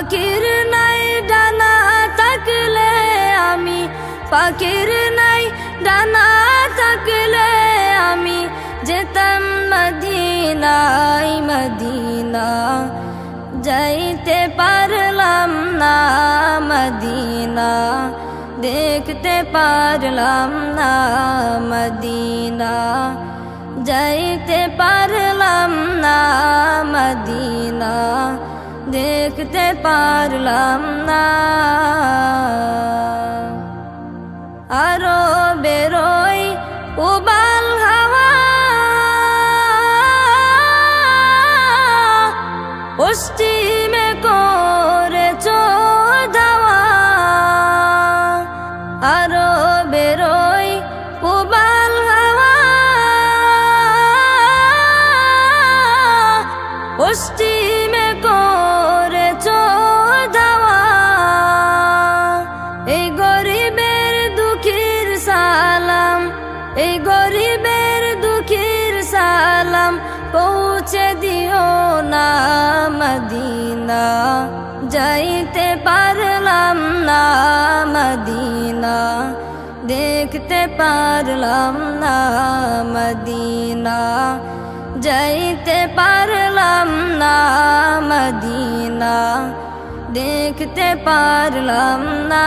পাখির নাই ডানা থাকলে আমি, পাখির নাই ডানা থাকলে আমি যেতাম মদিনাই মদিনা, যাইতে পারলাম না মদিনা, দেখতে পারলাম না মদিনা, যাইতে পারলাম না মদিনা। দেখতে পারলাম না। আরও বেরোই উবাল হাওয়া। পশ্চিমে এই গরিবের দুঃখীর সালাম পৌঁছে দিও না মদিনা। যাইতে পারলাম না মদিনা, দেখতে পারলাম না মদিনা। যাইতে পারলাম না মদিনা, দেখতে পারলাম না